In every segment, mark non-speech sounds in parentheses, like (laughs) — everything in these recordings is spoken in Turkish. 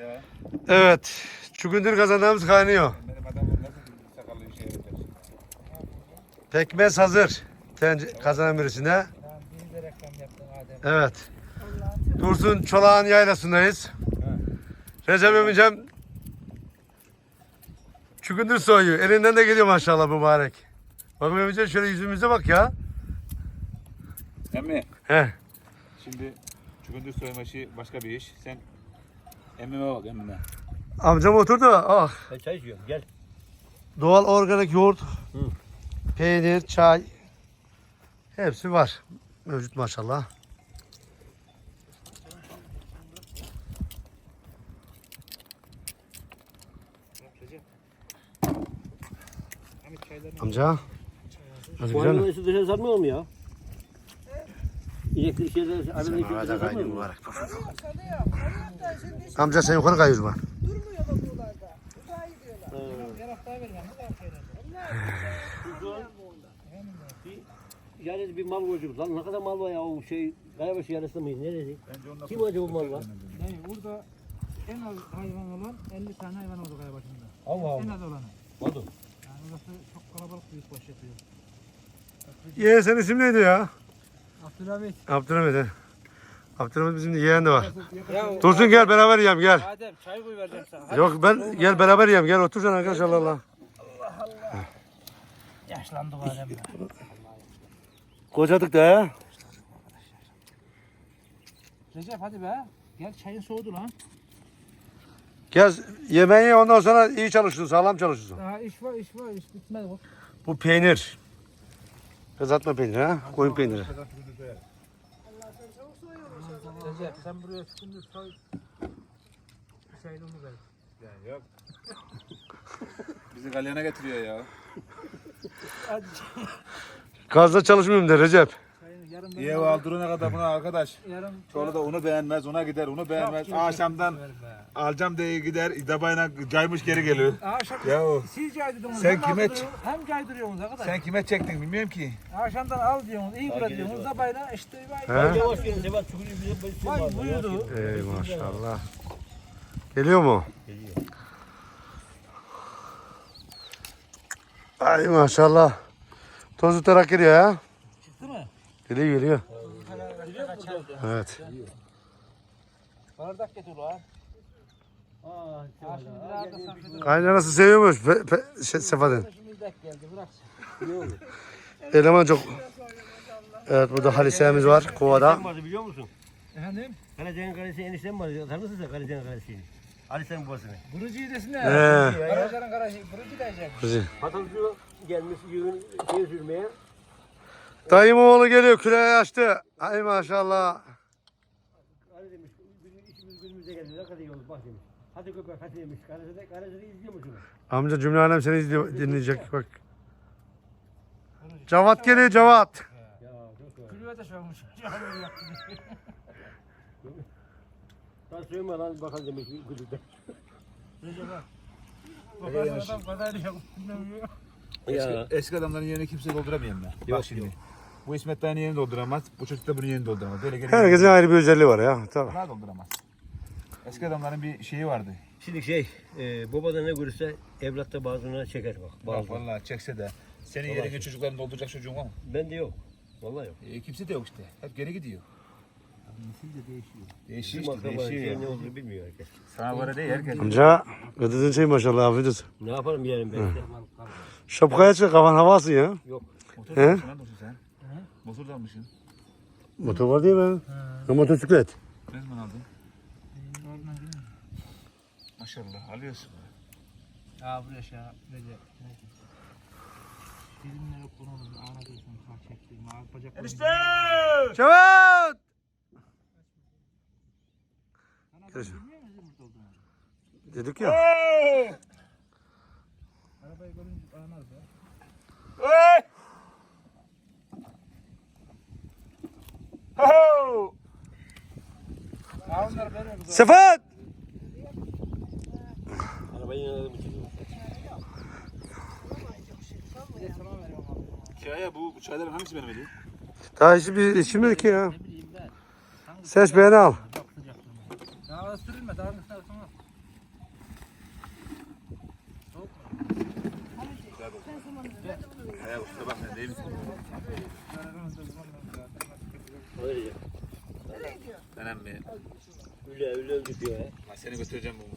Ya. Evet. Çukundur kazandığımız kaynıyor. Pekmez hazır. Tence kazanan birisine. Evet. Dursun Çolak'ın yaylasındayız. Recep Emicem Çukundur soyuyor. Elinden de geliyor maşallah mübarek. Bakın Emicem şöyle yüzümüze bak ya. Emmi. He. Şimdi çukundur soyma işi başka bir iş. Sen emmime bak emmime. Amcam oturdu. Ah. Ben çay içiyorum gel. Doğal organik yoğurt, peynir, çay hepsi var. Mevcut maşallah. Amca. Hadi Bu güzel mi? hayvanı su dışarı sarmıyor mu ya? İnekli şeyler arada kaydın sarmıyor mu? mübarek. Amca sen yukarı kay durmuyor bakıyorlarda. Uzağa gidiyorlar. bir hafta ver ben. Ne kadar şeyler. Onlar Yani bir mal koyduk. Lan ne kadar mal var ya o şey. Kayabaşı yarısı mıydı? Neresi? Kim acaba mal var? Yani burada en az hayvan olan 50 tane hayvan oldu galiba şimdi. Allah En az olanı. Oldu. Yani orası çok kalabalık büyük baş yapıyor. Yeğen senin isim neydi ya? Abdülhamit. Abdülhamid he. Abdülhamid bizim de yeğen de var. Ya Dursun gel beraber yiyem gel. Adem çay koy vereceğim sana. Hadi. Yok ben gel beraber yiyem gel otur sen arkadaş Allah Allah. Yaşlandı Adem ya. Kocadık da ya. Recep hadi be. Gel çayın soğudu lan. Gel yemeği ye ondan sonra iyi çalışırsın sağlam çalışırsın. Daha iş var iş var iş bitmedi bu. Bu peynir. Kızartma peyniri ha. Koyun peyniri. Recep sen buraya çıkınca soy. Çayını onu ver. Ya yok. Bizi galyana getiriyor ya. Hadi Gazda çalışmıyorum de Recep. Yarım ben İyi aldırana kadar buna arkadaş. Yarım Çoğu da onu beğenmez, ona gider, onu beğenmez. Çok Akşamdan alacağım diye gider, idabayla caymış geri geliyor. Akşam Ya o. siz caydırdınız. Sen hem kime Hem caydırıyorsunuz arkadaş. Sen kime çektin bilmiyorum ki. Akşamdan al diyorsunuz, iyi bırak diyorsunuz. Zabayla işte. Yavaş gelin Sebat. Çünkü şey Vay var. buyurdu. Ey maşallah. Geliyor mu? Geliyor. Ay maşallah. Toz tutarak geliyor ya. Biliyor musun? Evet. Bardak getir ulan. Kaynanası seviyormuş pe, pe, şey. Ne oldu? Eleman çok. Evet burada haliseğimiz var kovada. Vardı biliyor musun? Efendim? Karadeniz'in kalesi enişten var. Tanır mısın sen Karadeniz'in kalesini? Ali sen babasını. Burucuyu desene. He. Garajların garajı. Burucu diyecek. Kuzi. Patatüsü gelmiş yığın şey sürmeye. Dayım oğlu geliyor küreği açtı. Ay maşallah. Ali demiş, bizim işimiz günümüze geldi. Ne kadar iyi oldu bak demiş. Hadi köpek hadi demiş. Kalesini, kalesini izliyor musun? Amca cümle alem seni izliyor, dinleyecek bak. Cavat geliyor Cavat. Ya çok iyi. Külüye de sormuş. (laughs) Ben söyleme lan bakalım demiş bak. (laughs) Bakarsın adam kadar yok. Bilmiyorum. Ya. Eski adamların yerini kimse dolduramıyor ben. Bak şimdi. Bu İsmet Dayı'nın yerini dolduramaz. Bu çocuk da bunun yerini dolduramaz. Böyle geliyor. Herkesin ayrı bir özelliği var ya. Tabii. Bunlar dolduramaz. Eski adamların bir şeyi vardı. Şimdi şey, e, babada ne görürse evlatta bazılarına çeker bak. Bak Bazı. vallahi çekse de. Senin yerini çocukların dolduracak çocuğun var mı? Bende yok. Vallahi yok. E, kimse de yok işte. Hep geri gidiyor. Nesil de değişiyor. Değişiyor işte, akraba değişiyor şey ya. ne olduğunu bilmiyor herkes. Sana böyle değil herkes. Amca gıdıdın şey maşallah afiyet olsun. Ne yaparım yarın ben işte. Şapkaya çık kafan havasın ya. Yok. Motor He? da dostum sen. Motor da almışsın. Motor var değil mi? Ha, motosiklet. Ne zaman aldın? Gidelim. Maşallah alıyorsun. Aa buraya şey Recep. Filmleri konumuz anladıysan sağ çektiğim ağır bacaklarım. Enişte! Cavat! Bilmiyor musun burada olduğunu? Dedik ya. Arabayı görünce anlar be. Bize. Sefat! Arabayı yanına bir çekiyor. Bir de sana veriyorum abi. Hikaye bu, bu çayların hangisi benim ediyor? Daha işi bir içilmedi ki ya. Seç beğeni al. Çok sıcak. Daha da sürülme. Daha da sürülme. Ayağı kusura bakma değil misin? Öyle. Ben emmi. Öyle öyle öldük ya. Ben seni götüreceğim bu.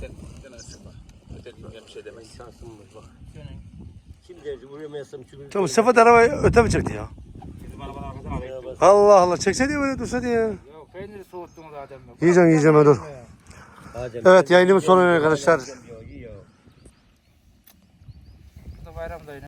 Sen, sen açsın bak. Öteki bir şey demez. Şansım var bak. Şimdi de vuramıyorsam çünkü. Tamam Sefa da arabayı öte mi çekti ya? Bizim arabanın arkasına. Allah Allah çekseydi böyle dursaydı ya. Ya peyniri soğuttun zaten. Yiyeceğim yiyeceğim dur. Evet yayınımız sonu arkadaşlar. Bu da.